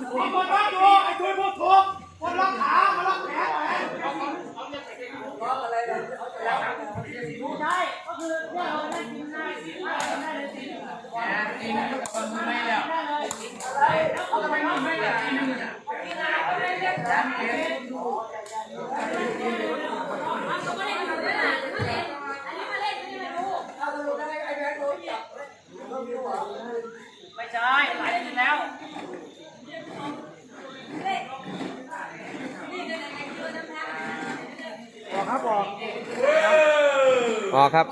มีคนล็อกอยู่ไอ้ทุยพูดถูกคนล็อกขามาล็อกแขนแขนใช่ก็คือเนี่ยเราได้กินได้ได้เลยสิได้เลยแล้วเขาทำไมไม่ได้กินไม่ใช่หลายทีแล้ว บอก ครับบอกอ๋อครับ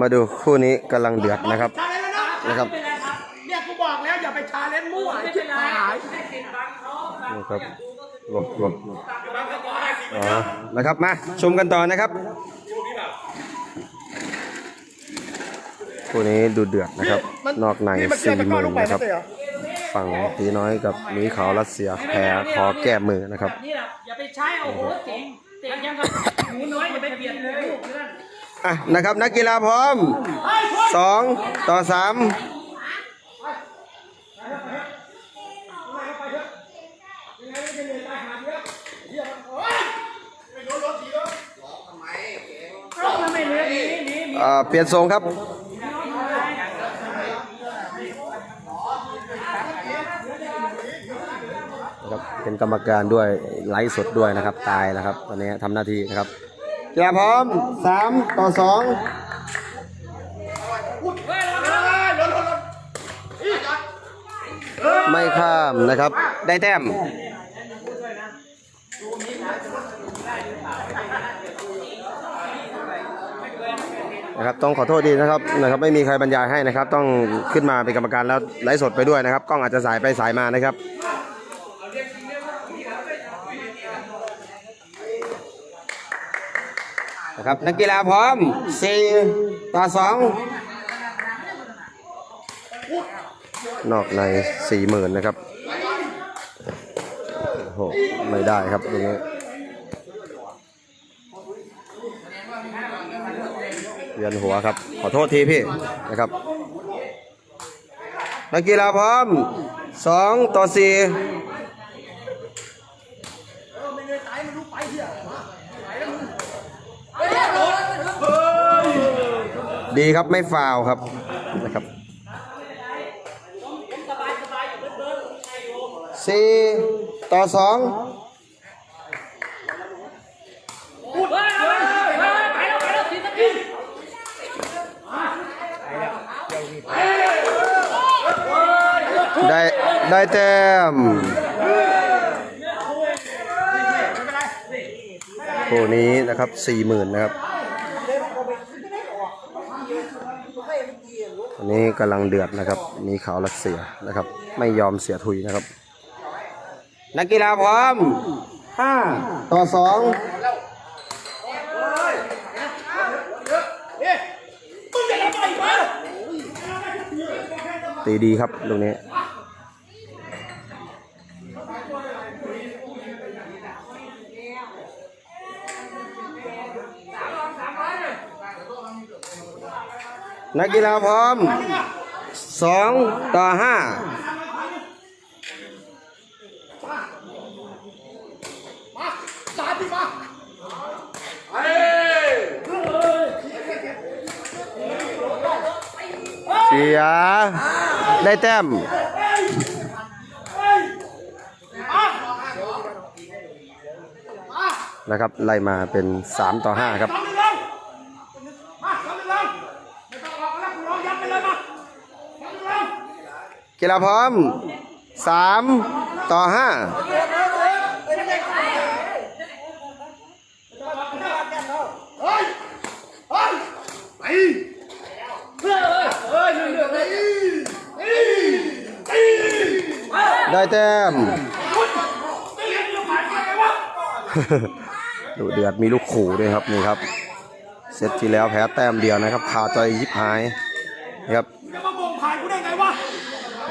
มาดูคู่นี้กำลังเดือดนะครับชาเลนจ์แล้วนะนะครับไม่เป็นไรครับเนี่ยกูบอกแล้วอย่าไปชาเลนจ์มั่วไอ้ชิบหายนะครับหลบหลบอ๋อนะครับมาชมกันต่อนะครับคู่นี้ดูเดือดนะครับ นอกในสี่หมื่นนะครับ ฝั่งตีน้อยกับหมีขาวรัสเซียแพ้ขอแก้มือนะครับนี่แหละอย่าไปใช้เอาโหเจ๋งเจ๋งยังกับหนูน้อยอย่าไปเบียดเลยลูกเพื่อนอะนะครับนักกีฬาพร้อมสองต่อสามเอ่อเปลี่ยนทรงครับ นะครับ เป็นกรรมการด้วยไลฟ์สดด้วยนะครับ ตายนะครับตอนนี้ทำหน้าที่นะครับกีฬาพร้อมสามต่อสองไม่ข้ามนะครับ ได้แต้มนะครับต้องขอโทษดีนะครับนะครับ ไม่มีใครบรรยายให้นะครับ ต้องขึ้นมาเป็นกรรมการแล้วไลฟ์สดไปด้วยนะครับ กล้องอาจจะสายไปสายมานะครับ นะ ครับ นักกีฬาพร้อม4ต่อ2นอกในสี่หมื่นนะครับโอ้โหไม่ได้ครับตรงนี้เวียนหัวครับ ขอโทษทีพี่นะครับ นักกีฬาพร้อม2ต่อ4 ดีครับไม่ฟาวครับนะครับสี่ต่อสองไปแล้วไปแล้วทีสกินได้ได้แต้มคู่นี้นะครับสี่หมื่นนะครับ นนี้กำลังเดือดนะครับ มีขาวรัสเซียนะครับ ไม่ยอมเสียทุยนะครับ นักกีฬาพร้อมห้าต่อสองตีดีครับตรงนี้ นักกีฬาพร้อมสองต่อห้าสาดดิมาเสีย ได้แต้มนะครับไล่มาเป็น 3 ต่อ 5 ครับ ทำหนึ่งลงมาทำหนึ่งลงไม่ต้องออกแล้วกูร้องยัดไปเลยมาทำหนึ่งลง กีฬาพร้อม3ต่อเฮ้ยเฮ้ยไปเฮ้ยเฮ้ยเรื่องเลยเฮ้ยเฮ้ย5ได้แต้มดูเดือดมีลูกขู่ด้วยครับนี่ครับ เซตที่แล้วแพ้แต้มเดียวนะครับคาใจยิบหาย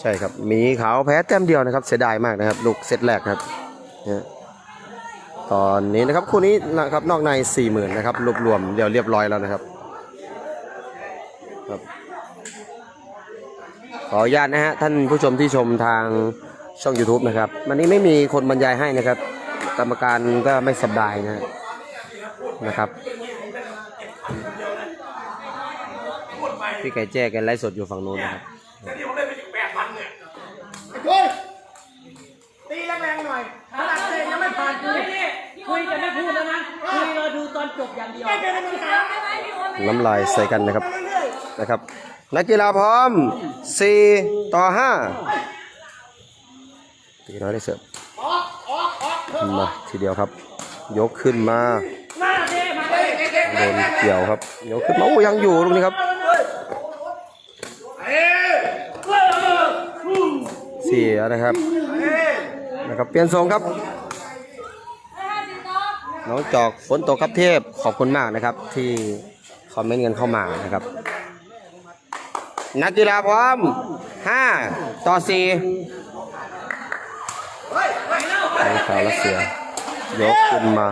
ใช่ครับมีขาวแพ้แต้มเดียวนะครับ เสียดายมากนะครับ ลูกเซตแรกครับตอนนี้นะครับคู่นี้นะครับนอกใน40,000นนะครับรวบรวมเดี๋ยวเรียบร้อยแล้วนะครับครับ ขออนุญาตนะฮะท่านผู้ชมที่ชมทางช่อง YouTube นะครับวันนี้ไม่มีคนบรรยายให้นะครับ กรรมการก็ไม่สบายนะฮะนะครับพี่ไก่แจ้แกันไลฟ์สดอยู่ฝั่งนู้นนะครับ หน่อยขนาดเตะยังไม่ผ่านคุยคุยจะไม่พูดแล้วนะคุยเราดูตอนจบอย่างเดียวไม่เป็นปัญหาน้ำลายใส่กันนะครับนะครับนักกีฬาพร้อม 4 ต่อ5ตีน้อยได้เสิร์ฟมาทีเดียวครับ ยกขึ้นมามาเด้มาเด้โดนเกี่ยวครับยกขึ้นมาโอ้ยังอยู่ลูกนี้ครับเสียนะครับ นะครับเปลี่ยนทรงครับ น้องจอกฝนตกครับเทพขอบคุณมากนะครับ ที่คอมเมนต์กันเข้ามานะครับ นักกีฬาพร้อม5ต่อ4นี่ขาวรัสเซียยกขึ้นมา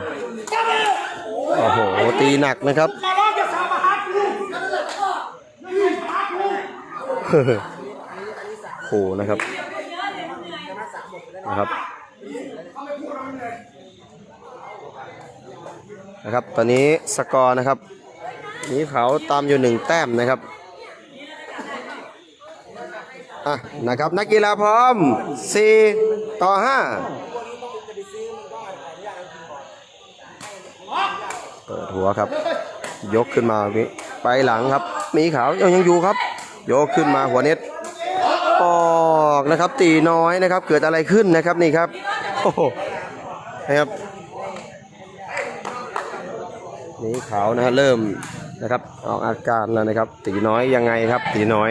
โอ้โห ตีหนักนะครับมาล้โหนะครับนะครับ นะครับ ตอนนี้สกอร์นะครับมีเขาตามอยู่หนึ่งแต้มนะครับอะนะครับ นักกีฬาพร้อม 4 ต่อ 5 เปิดหัวครับ ยกขึ้นมาทีไปหลังครับ มีขาวยังยังอยู่ครับ ยกขึ้นมาหัวเน็ตออกนะครับ ตีน้อยนะครับ เกิดอะไรขึ้นนะครับนี่ครับโอ้โหนะครับ นี่ขาวนะฮะเริ่มนะครับออกอาการแล้วนะครับ ตีน้อยยังไงครับ ตีน้อย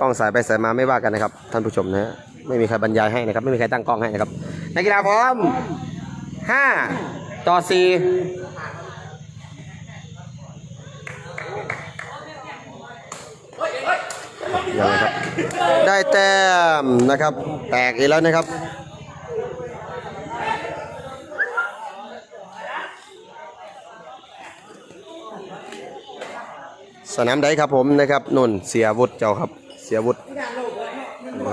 กล้องสายไปสายมาไม่ว่ากันนะครับ ท่านผู้ชมนะฮะไม่มีใครบรรยายให้นะครับ ไม่มีใครตั้งกล้องให้นะครับนักกีฬาพร้อม5ต่อ4ยังไงครับ ได้แต้มนะครับ แตกอีกแล้วนะครับสนามใดครับผมนะครับนุ่นเสียวุฒิเจ้าครับ เสียวุฒินะ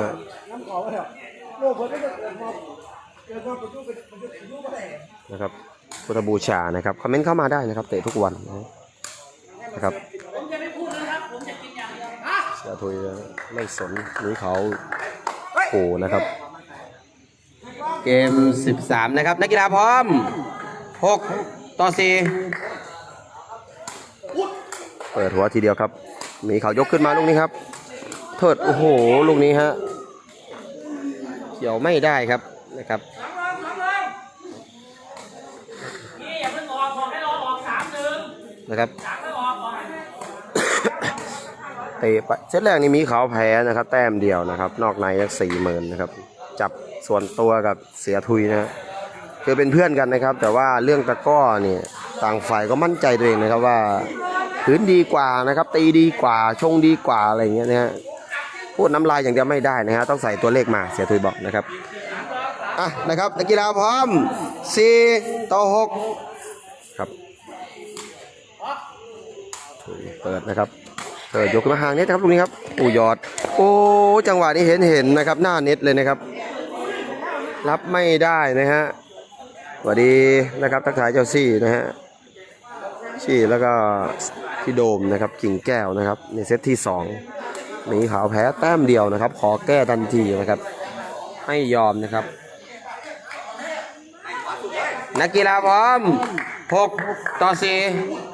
ฮะน้ำขอเถอะโลกเพิ่นก็จะเกิดมาเกิดมาประยุกต์เป็นประยุกต์ประยุกต์ก็ได้นะครับพุทธบูชานะครับคอมเมนต์เข้ามาได้นะครับ เตะทุกวันนะครับ ทุยไม่สนหรือเขาโอ้นะครับ เกม 13 นะครับ นักกีฬาพร้อม 6 ต่อ 4 เปิดหัวทีเดียวครับ มีเขายกขึ้นมาลูกนี้ครับเทิดโอ้โห ลูกนี้ฮะเกี่ยวไม่ได้ครับนะครับสามลงสามลงนี่อย่าเพิ่งออกบอกให้รอออกสามหนึ่งนะครับ สามไม่ออกออก เตะไปเซตแรกนี่มีเขาแพ้นะครับ แต้มเดียวนะครับ นอกในยักสี่หมื่นนะครับ จับส่วนตัวกับเสียทุยนะฮะคือเป็นเพื่อนกันนะครับ แต่ว่าเรื่องตะก้อเนี่ยต่างฝ่ายก็มั่นใจตัวเองนะครับว่าพื้นดีกว่านะครับ ตีดีกว่าชงดีกว่าอะไรเงี้ยนะฮะพูดน้ำลายอย่างเดียวไม่ได้นะฮะต้องใส่ตัวเลขมาเสียทุยบอกนะครับอะนะครับนักกีฬาพร้อม4ต่อ6ครับเปิดนะครับ เปิดยกขึ้นมาห่างเน็ตนะครับตรงนี้ครับอูยอด โอ้จังหวะนี้เห็นเห็นนะครับ หน้าเน็ตเลยนะครับ รับไม่ได้นะฮะสวัสดีนะครับทักทายเจ้าซี่นะฮะซี่แล้วก็พี่โดมนะครับกิ่งแก้วนะครับ ในเซตที่สองหมีขาวแพ้แต้มเดียวนะครับ ขอแก้ทันทีนะครับไม่ยอมนะครับ นักกีฬาพร้อม6ต่อ4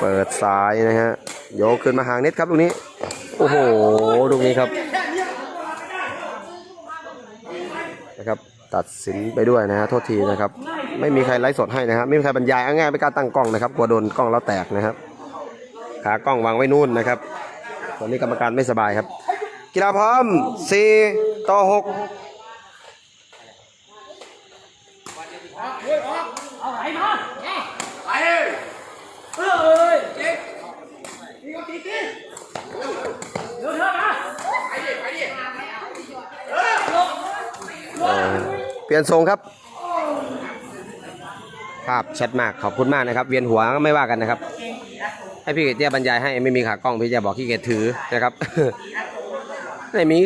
เปิดซ้ายนะฮะโยกขึ้นมาหางเน็ตครับตรงนี้ โอ้โหตรงนี้ครับนะครับตัดสินไปด้วยนะฮะโทษทีนะครับ ไม่มีใครไลฟ์สดให้นะฮะไม่มีใครบรรยายง่ายไม่กล้าตั้งกล้องนะครับกลัวโดนกล้องเราแตกนะครับขากล้องวางไว้นู่นนะครับตอนนี้กรรมการไม่สบายครับ กีฬาพร้อม4ต่อ6 เปลี่ยนทรงครับ ภาพชัดมากขอบคุณมากนะครับ เวียนหัวไม่ว่ากันนะครับ ให้พี่เกดเต้บรรยายให้ไม่มีขากล้องพี่จะบอกพี่เกดถือนะครับในมี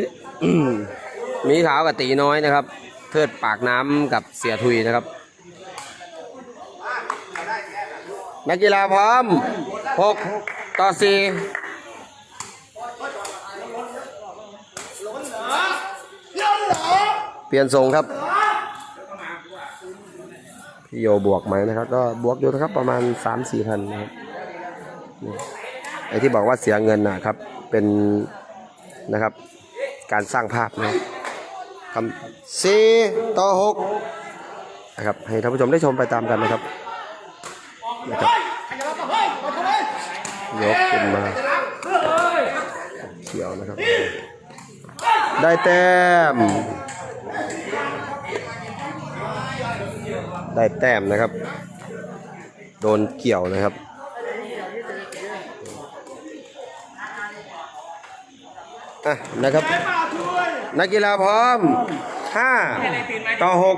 มีขาวกับตีน้อยนะครับ เทิดปากน้ำกับเสียทุยนะครับนักกีฬาพร้อมหกต่อสี่เปลี่ยนทรงครับ พี่โยบวกไหมนะครับ ก็บวกอยู่นะครับประมาณสามสี่พันนะครับนี่ไอ้ที่บอกว่าเสียเงินนะครับ เป็นนะครับ การสร้างภาพนะครับคำสี่ต่อหกนะครับ ให้ท่านผู้ชมได้ชมไปตามกันนะครับนะครับยกขึ้นมาเขียวนะครับ ได้แต้ม ได้แต้มนะครับ โดนเกี่ยวนะครับ อะนะครับ นักกีฬาพร้อม5ต่อ6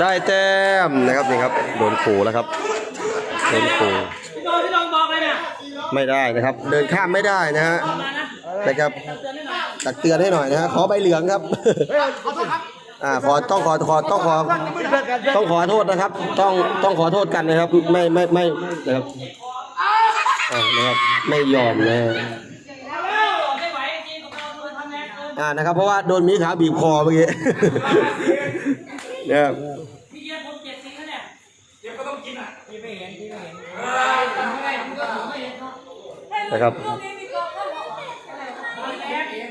ได้แต้มนะครับนี่ครับ โดนขู่แล้วครับโดนขู่ไม่ได้นะครับ เดินข้ามไม่ได้นะฮะ นะนะครับเตือนให้หน่อยตักเตือนให้หน่อยนะฮะขอใบเหลืองครับอ่าขอต้องขอขอต้องขอต้องขอโทษนะครับ ต้องต้องขอโทษกันนะครับ ไม่ไม่ไม่นะครับอ่านะครับไม่ยอมนะฮะไม่ไหวจริงของเราคือทำแรงเกินอ่านะครับ เพราะว่าโดนหมีขาวบีบคอเมื่อกี้นะครับพี่เยี่ยมผมเจ็ดสิงแล้วเนี่ยนะครับ F F C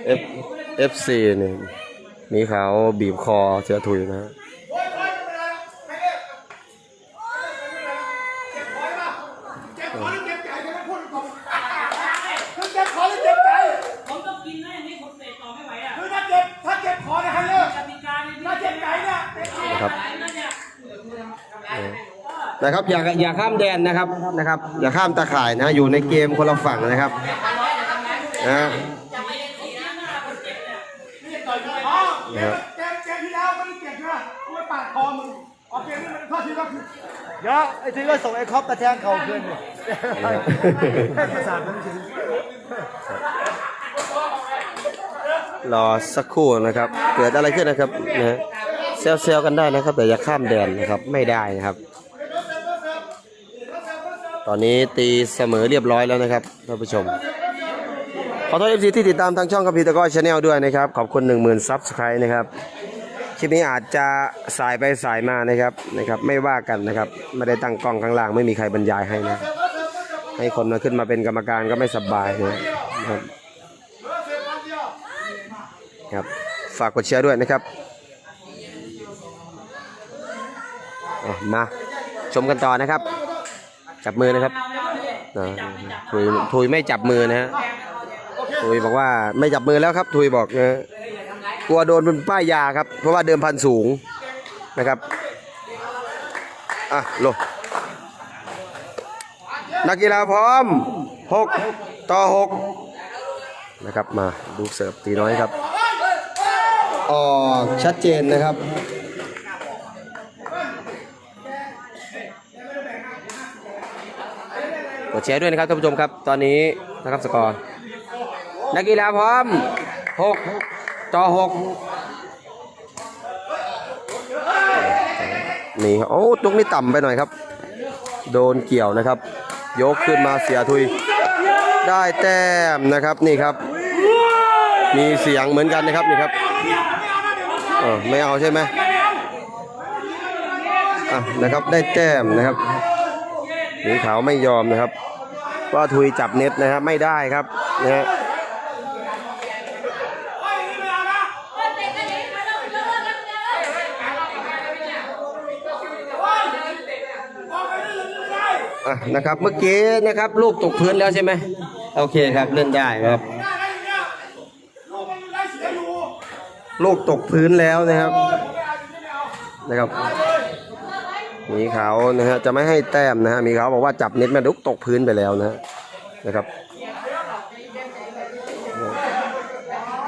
เนี่ยมีขาบีบคอเสือถุยนะฮะผมต้องกินนะอย่างนี้ผมเตะต่อไม่ไหวอะคือถ้าเจ็บถ้าเจ็บคอเนี่ยให้เลิกกติกาเนี่ยถ้าเจ็บใจเนี่ยนะครับนะครับอย่าอย่าข้ามแดนนะครับนะครับ อย่าข้ามตาข่ายนะ อยู่ในเกมคนละฝั่งนะครับนะ อ๋อ เจ็บเจ็บเจ็บที่แล้วไม่ได้เจ็บใช่ไหมกูไปปาดคอมึงโอเคนี่มันข้อที่ก็คือเดี๋ยวไอ้ทีก็ส่งไอ้คอปตะแทงเข่าคืนเนี่ยประสาทมันถึงรอสักครู่นะครับ เกิดอะไรขึ้นนะครับนะฮะเซลเซลกันได้นะครับ แต่อย่าข้ามแดนนะครับไม่ได้นะครับ ตอนนี้ตีเสมอเรียบร้อยแล้วนะครับท่านผู้ชมข อโทษเอฟซีที่ติดตามทางช่องคัมพีตะก้อชาแนลด้วยนะครับ ขอบคุณ 1 0,000ซับสไครต์นะครับ คลิปนี้อาจจะสายไปสายมานะครับนะครับ ไม่ว่ากันนะครับ ไม่ได้ตั้งกล้องข้างล่างไม่มีใครบรรยายให้นะ ให้คนมาขึ้นมาเป็นกรรมการก็ไม่สบายนะครับครับฝากกดแชร์ด้วยนะครับมาชมกันต่อนะครับ จับมือนะครับนะทุยทุยไม่จับมือนะฮะ ทุยบอกว่าไม่จับมือแล้วครับ ทุยบอกนะฮะกลัวโดนเป็นป้ายยาครับ เพราะว่าเดิมพันสูงนะครับอะโลนักกีฬาพร้อม 6 ต่อ 6 นะครับมาดูเสิร์ฟตีน้อยครับ ออกชัดเจนนะครับกดแชร์ด้วยนะครับท่านผู้ชมครับ ตอนนี้นะครับสกอร์ นักกีฬาพร้อม6ต่อ6นี่ครับโอ้ตรงนี้ต่ำไปหน่อยครับ โดนเกี่ยวนะครับ ยกขึ้นมาเสียทุย ได้แต้มนะครับนี่ครับ มีเสียงเหมือนกันนะครับนี่ครับเออไม่เอาใช่ไหมอะนะครับได้แต้มนะครับหมีขาวไม่ยอมนะครับว่าทุยจับเน็ตนะครับไม่ได้ครับนะฮะ อะนะครับเมื่อกี้นะครับลูกตกพื้นแล้วใช่ไหมโอเคครับเล่นได้ครับ ลูกตกพื้นแล้วนะครับนะครับมีเขานะฮะจะไม่ให้แต้มนะฮะมีเขาบอกว่าจับเน็ตแม่ดุกตกพื้นไปแล้วนะฮะนะครับ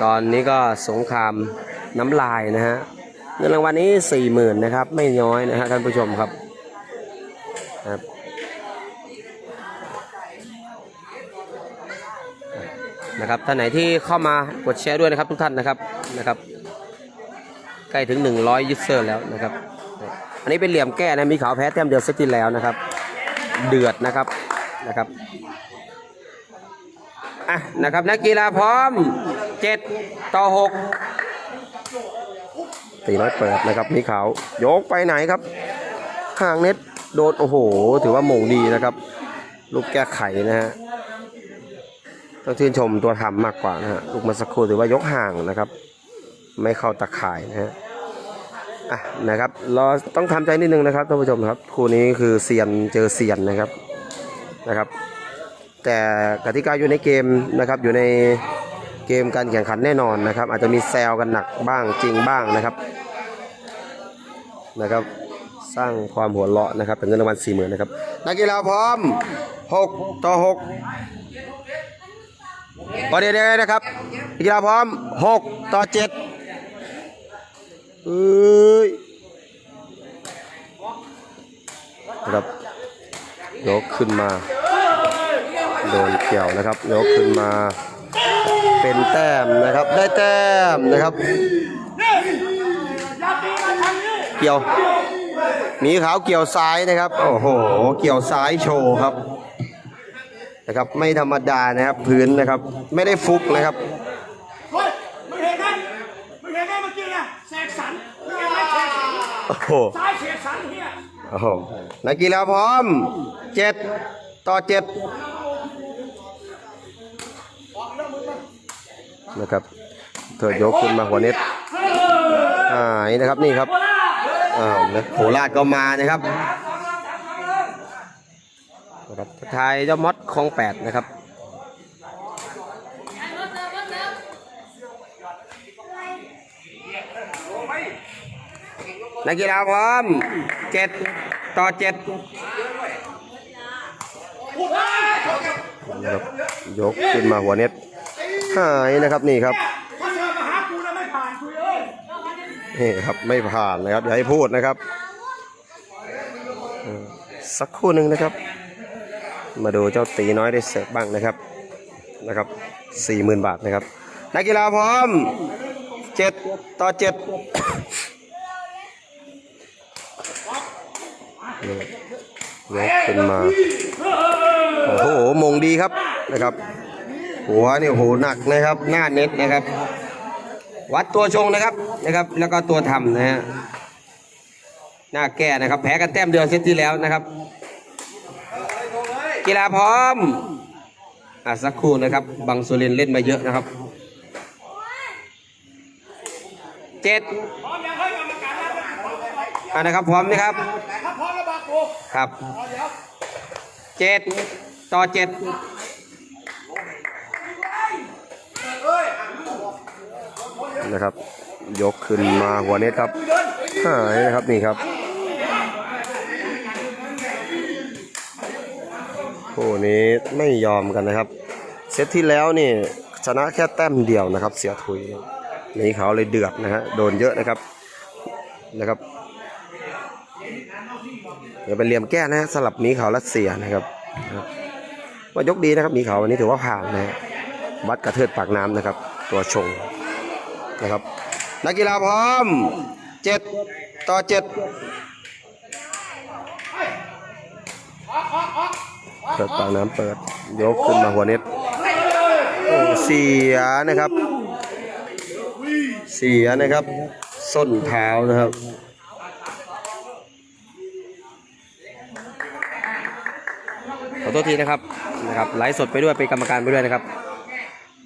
ตอนนี้ก็สงครามน้ำลายนะฮะเงินรางวัลนี้สี่หมื่นนะครับ ไม่น้อยนะฮะท่านผู้ชมครับครับ นะครับท่านไหนที่เข้ามากดแชร์ด้วยนะครับทุกท่านนะครับนะครับใกล้ถึง 100ยูเซอร์แล้วนะครับ อันนี้เป็นเหลี่ยมแก้นะ มีขาวแพ้แต้มเดียวเซตที่แล้วนะครับ เดือดนะครับนะครับอะนะครับนักกีฬาพร้อม 7 ต่อ 6 ตีน้อยเปิดนะครับมีขาว ยกไปไหนครับห่างเน็ตโดนโอ้โห ถือว่าโมงดีนะครับ ลูกแก้ไขนะฮะ ต้องชื่นชมตัวทำมากกว่านะฮะลูกมาสักครู่ถือว่ายกห่างนะครับ ไม่เข้าตะข่ายนะฮะอะนะครับเราต้องทำใจนิดนึงนะครับท่านผู้ชมครับคู่นี้คือเซียนเจอเซียนนะครับนะครับ แต่กติกาอยู่ในเกมนะครับอยู่ในเกมการแข่งขันแน่นอนนะครับ อาจจะมีแซวกันหนักบ้างจริงบ้างนะครับนะครับ สร้างความหัวเราะนะครับเป็นเงินรางวัลสี่หมื่นนะครับนักกีฬาพร้อม 6 ต่อ 6 บอลเดียวนะครับนักกีฬาพร้อมหกต่อเจ็ดเอ้ยครับยกขึ้นมา โดนเกี่ยวนะครับ ยกขึ้นมา เป็นแต้มนะครับ ได้แต้มนะครับ เกี่ยวมีขาวเกี่ยวซ้ายนะครับ โอ้โห เกี่ยวซ้ายโชว์ครับ นะครับ ไม่ธรรมดานะครับพื้นนะครับ ไม่ได้ฟุกนะครับเฮ้ยมึงเห็นไหมมึงเห็นไหมเมื่อกี้น่ะแสกสรรมึงเห็นไหมแสกสรรโอ้โหซ้ายเสียสรรเฮียโอ้โหนักกีฬาพร้อมเจ็ดต่อเจ็ดนะครับ เธอยกขึ้นมาหัวเน็ตหายนะครับนี่ครับอ้าวนะโคราชก็มานะครับ นะครับทายเจ้ามอดคลองแปดนะครับนักกีฬาพร้อมเจ็ดต่อเจ็ดนะครับยกขึ้นมาหัวเน็ตหายนะครับนี่ครับนี่ครับไม่ผ่านนะครับอย่าให้พูดนะครับสักครู่หนึ่งนะครับ มาดูเจ้าตีน้อยได้เสิร์ฟบ้างนะครับนะครับสี่หมื่นบาทนะครับ นักกีฬาพร้อมเจ็ดต่อเจ็ดยกขึ้นมา โอ้โหมงดีครับนะครับ หัวนี่โหหนักนะครับ หน้าเน็ตนะครับ วัดตัวชงนะครับนะครับ แล้วก็ตัวทำนะฮะหน้าแก้นะครับ แพ้กันแต้มเดียวเซตที่แล้วนะครับ กีฬาพร้อมอะสักครู่นะครับบังสุรินเล่นมาเยอะนะครับเจ็ดอมยังให้กรรมกานะครับพร้อมนะครับพร้อมแล้วบอกกูครับเดี๋ยวเจ็ดต่อเจ็ดนะครับ ยกขึ้นมาหัวเน็ตครับหายนะครับนี่ครับ คู่นี้ไม่ยอมกันนะครับ เซตที่แล้วนี่ชนะแค่แต้มเดียวนะครับ เสียทุยนี่เขาเลยเดือดนะฮะโดนเยอะนะครับนะครับเดี๋ยวเป็นเหลี่ยมแก้นะฮะสลับมีเขารัสเซียนะครับว่ายกดีนะครับมีเขาวันนี้ถือว่าผ่านนะฮะวัดกระเทิดปากน้ำนะครับ ตัวชงนะครับ นักกีฬาพร้อมเจ็ดต่อเจ็ด เปิดปากน้ำเปิด ยกขึ้นมาหัวเน็ตโอ้เสียนะครับ เสียนะครับ ส้นเท้านะครับขอโทษทีนะครับนะครับไลฟ์สดไปด้วยเป็นกรรมการไปด้วยนะครับ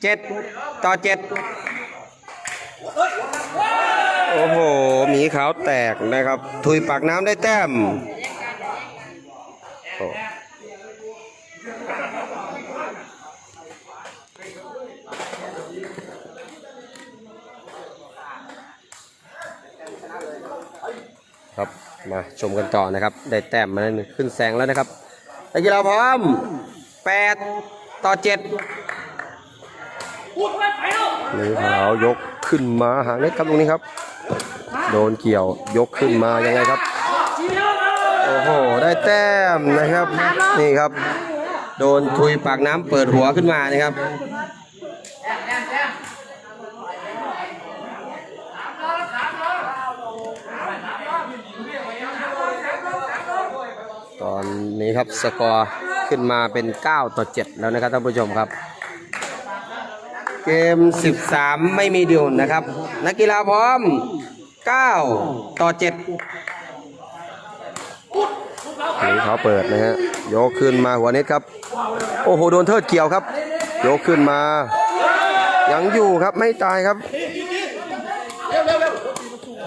เจ็ดต่อเจ็ดโอ้โหหมีขาวแตกนะครับทุยปากน้ำได้แต้มโอ้ ครับมา ชมกันต่อนะครับ ได้แต้มมาแล้วหนึ่งขึ้นแซงแล้วนะครับนักกีฬาพร้อม8ต่อ7พูดไปไปแล้วหนึ่งขาวยกขึ้นมาหางเล็กครับตรงนี้ครับ โดนเกี่ยวยกขึ้นมายังไงครับ โอ้โห ได้แต้มนะครับ นี่ครับ โดนทุยปากน้ำเปิดหัวขึ้นมานะครับ ตอ นนี้ครับสกอร์ขึ้นมาเป็น 9 ต่อ 7 แล้วนะครับท่านผู้ชมครับ เกม 13 ไม่มีดิวนะครับ นักกีฬาพร้อม 9 ต่อ 7นี่เขาเปิดนะฮะยกขึ้นมาหัวเน็ตครับ โอ้โหโดนเทิดเกี่ยวครับ ยกขึ้นมา ยังอยู่ครับไม่ตายครับ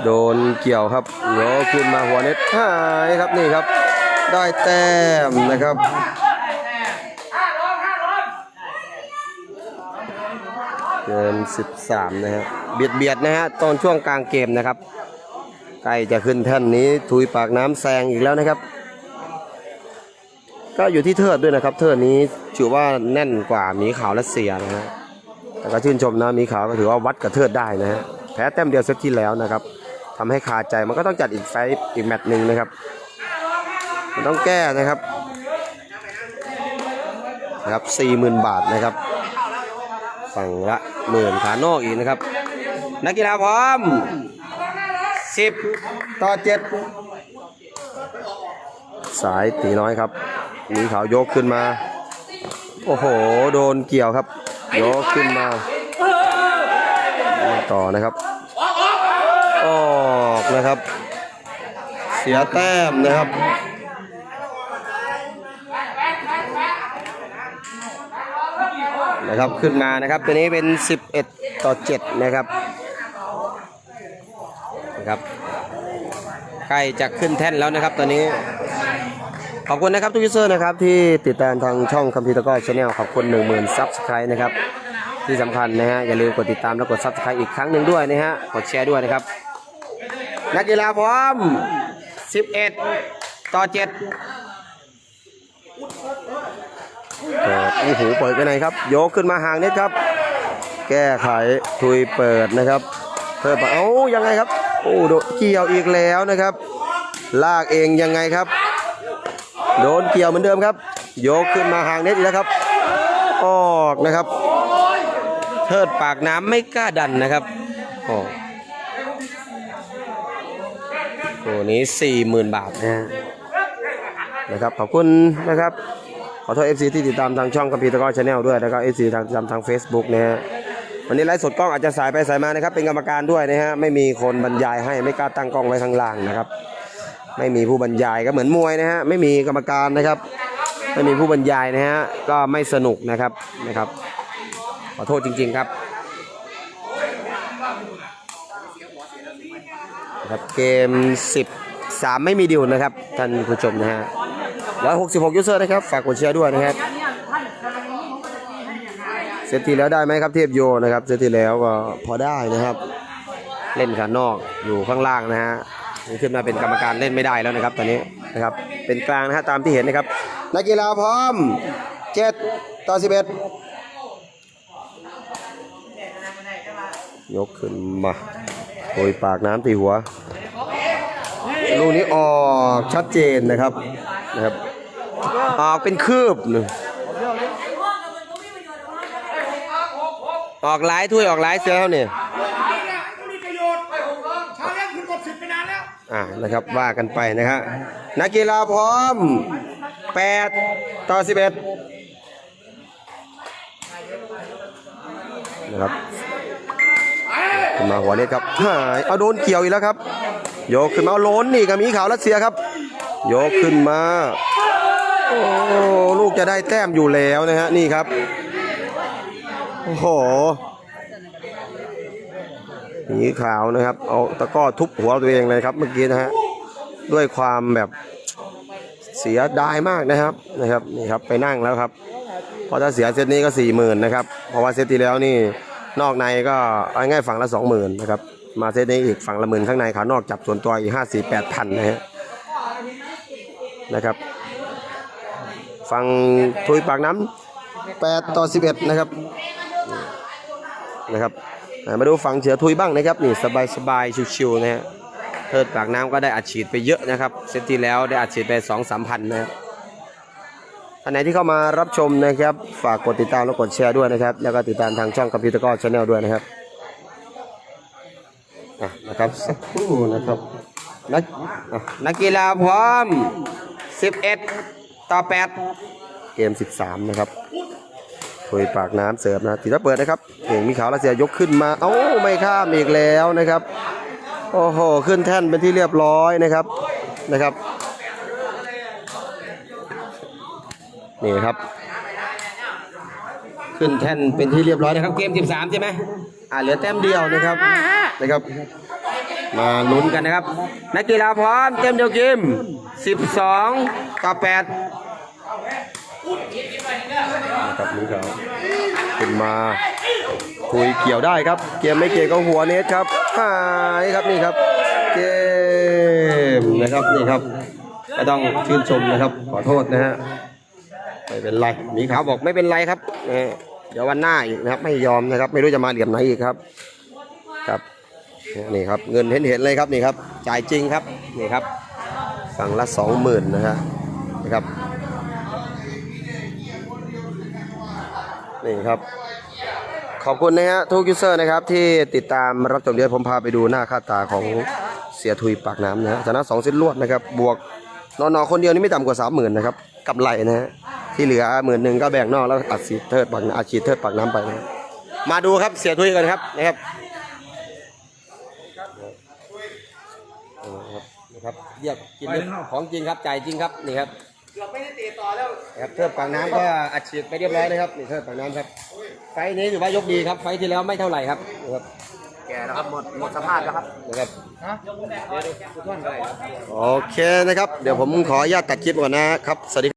โดนเกี่ยวครับยกขึ้นมาหัวเน็ตหายครับนี่ครับ ได้แต้มนะครับเกิน13 นะฮะเบียดเบียดนะฮะตอนช่วงกลางเกมนะครับใกล้จะขึ้นแท่นนี้ทุยปากน้ำแซงอีกแล้วนะครับ ก็อยู่ที่เทิดด้วยนะครับ เทิดนี้ถือว่าแน่นกว่าหมีขาวรัสเซียนะฮะแต่ก็ชื่นชมนะหมีขาวก็ถือว่าวัดกับเทิดได้นะฮะแพ้แต้มเดียวเซตที่แล้วนะครับทำให้คาใจมันก็ต้องจัดอีกไฟต์อีกแมตช์หนึ่งนะครับ มันต้องแก้นะครับนะครับสี่หมื่นบาทนะครับ ฝั่งละหมื่นขานอกอีกนะครับ นักกีฬาพร้อมสิบต่อเจ็ดสายตีน้อยครับมีขาวยกขึ้นมา โอ้โห โดนเกี่ยวครับ ยกขึ้นมา ต่อนะครับ ออกนะครับ เสียแต้มนะครับ นะครับขึ้นมานะครับ ตัวนี้เป็น 11 ต่อ 7 นะครับนะครับใกล้จะขึ้นแท่นแล้วนะครับตอนนี้ ขอบคุณนะครับทุกยูเซอร์นะครับที่ติดตามทางช่องคัมพิวเตอร์ก็ชาแนลขอบคุณ 1 0,000ซับสไครต์นะครับที่สำคัญนะฮะอย่าลืมกดติดตามและกดซับสไครต์อีกครั้งหนึ่งด้วยนะฮะกดแชร์ด้วยนะครับ นักกีฬาพร้อม 11 ต่อ 7 เปิดโอ้โหเปิดไปไหนครับ ยกขึ้นมาห่างนิดครับ แก้ไขทุยเปิดนะครับ เพิ่มมาเอ้ายังไงครับ โอ้โดนเกี่ยวอีกแล้วนะครับ ลากเองยังไงครับ โดนเกี่ยวเหมือนเดิมครับ ยกขึ้นมาห่างน็ตอีกแล้วครับ ออกนะครับเทิดปากน้ำไม่กล้าดันนะครับโอ้ตัวนี้สี่หมื่นบาทนะนะครับขอบคุณนะครับ ขอโทษ FC ที่ติดตามทางช่องคัมพีร์ตะก้อชาแนลด้วยแล้วก็ FC ทางทางทาง Facebook นะฮะวันนี้ไลฟ์สดกล้องอาจจะสายไปสายมานะครับ เป็นกรรมการด้วยนะฮะไม่มีคนบรรยายให้ไม่กล้าตั้งกล้องไว้ข้างล่างนะครับ ไม่มีผู้บรรยายก็เหมือนมวยนะฮะไม่มีกรรมการนะครับ ไม่มีผู้บรรยายนะฮะก็ไม่สนุกนะครับนะครับ ขอโทษจริง ๆครับนะครับเกม 13 ไม่มีดิวนะครับท่านผู้ชมนะฮะ 166ยูเซอร์นะครับ ฝากกดแชร์ด้วยนะครับ เซตที่แล้วได้ไหมครับเทพโยนะครับ เซตที่แล้วก็พอได้นะครับ เล่นขานอกอยู่ข้างล่างนะฮะนี่ขึ้นมาเป็นกรรมการเล่นไม่ได้แล้วนะครับ ตอนนี้นะครับ เป็นกลางนะฮะตามที่เห็นนะครับ นักกีฬาพร้อม 7 ต่อ 11 ยกขึ้นมาโอยปากน้ำตีหัวลูกนี้ออกชัดเจนนะครับนะครับ ออกเป็นคืบหนึ่งออกหลายถ้วยออกหลายเสือแล้วเนี่ยมีประโยชน์ชาเล่นคุณกดสิบไปนานแล้วอ่านะครับว่ากันไปนะฮะนักกีฬาพร้อม 8 ต่อ 11 นะครับขึ้นมาหัวเน็ตครับเอาโดนเกี่ยวอีกแล้วครับ โยกขึ้นมาโลนนี่กับมีขาวรัสเซียครับ โยกขึ้นมา โอ้ลูกจะได้แต้มอยู่แล้วนะฮะนี่ครับ โอ้โหหมีขาวนะครับ เอาตะก้อทุบหัวตัวเองเลยครับเมื่อกี้นะฮะด้วยความแบบเสียดายมากนะครับนะครับนี่ครับไปนั่งแล้วครับเพอถ้าเสียเซตนี้ก็สี่หมื่นนะครับเพราะว่าเซตที่แล้วนี่นอกในก็เอาง่ายฝั่งละสองหมื่นนะครับมาเซตนี้อีกฝั่งละหมื่นข้างในขานอกจับส่วนตัวอีกห้าสี่แปดพันนะฮะนะครับ ฝั่งทุยปากน้ำแปดต่อสิบเอ็ดนะครับนะครับมาดูฝั่งเสือทุยบ้างนะครับนี่สบายสบายๆชิวๆนะฮะเทิดปากน้ำก็ได้อัดฉีดไปเยอะนะครับเซตที่แล้วได้อัดฉีดไปสองสามพันนะครับท่านไหนที่เข้ามารับชมนะครับฝากกดติดตามและกดแชร์ด้วยนะครับ แล้วก็ติดตามทางช่องคอมพิวเตอร์ก็ชาแนลด้วยนะครับอะนะครับสักครู่นะครับนักนักกีฬาพร้อม 11 ต่อ8เกม 13 นะครับถวยปากน้ำเสิร์ฟนะตีตะเปิดนะครับเก่งมีขาวรัสเซียยกขึ้นมา เอ้าไม่ข้ามอีกแล้วนะครับ โอ้โห ขึ้นแท่นเป็นที่เรียบร้อยนะครับนะครับ นี่ครับ ขึ้นแท่นเป็นที่เรียบร้อยนะครับ เกม 13 ใช่ไหมอ่าเหลือแต้มเดียวนะครับนะครับ มาลุ้นกันนะครับ นักกีฬาพร้อมเต็มเดียวเกม 12 ต่อ 8 นะครับมือเขาขึ้นมาคุยเกี่ยวได้ครับ เกมไม่เกี่ยวกับหัวเน็ตครับหายครับนี่ครับเกมนะครับนี่ครับก็ต้องชื่นชมนะครับ ขอโทษนะฮะไม่เป็นไรมีขาวบอกไม่เป็นไรครับเอ่เดี๋ยววันหน้าอีกนะครับ ไม่ยอมนะครับ ไม่รู้จะมาเหลี่ยมไหนอีกครับครับนี่ครับเงินเห็นเห็นเลยครับนี่ครับจ่ายจริงครับนี่ครับฝั่งละสองหมื่นนะฮะนะครับ นี่ครับ ขอบคุณนะฮะทุกยูเซอร์นะครับ ที่ติดตามรับชมเดี๋ยวผมพาไปดูหน้าค่าตาของเสียทุยปากน้ำนะฮะชนะสองเส้นลวดนะครับ บวกนอนๆคนเดียวนี่ไม่ต่ำกว่าสามหมื่นนะครับกำไรนะฮะที่เหลือหมื่นหนึ่งก็แบ่งนอกแล้วอัดสีเทิดปากอาชีพเทิดปากน้ำไปนะมาดูครับเสียทุยกันครับนะครับนะครับเรียกกินของจริงครับจ่ายจริงครับนี่ครับ เราไม่ได้เตะต่อแล้วครับเทิดปากน้ำก็อัดฉีดไปเรียบร้อยเลยครับนี่เทิดปากน้ำครับ ไฟล์นี้ถือว่ายกดีครับ ไฟล์ที่แล้วไม่เท่าไหร่ครับนี่ครับแก่แล้วครับหมดหมดสภาพแล้วครับนะครับ โอเคนะครับ เดี๋ยวผมขออนุญาตตัดคลิปก่อนนะครับ สวัสดี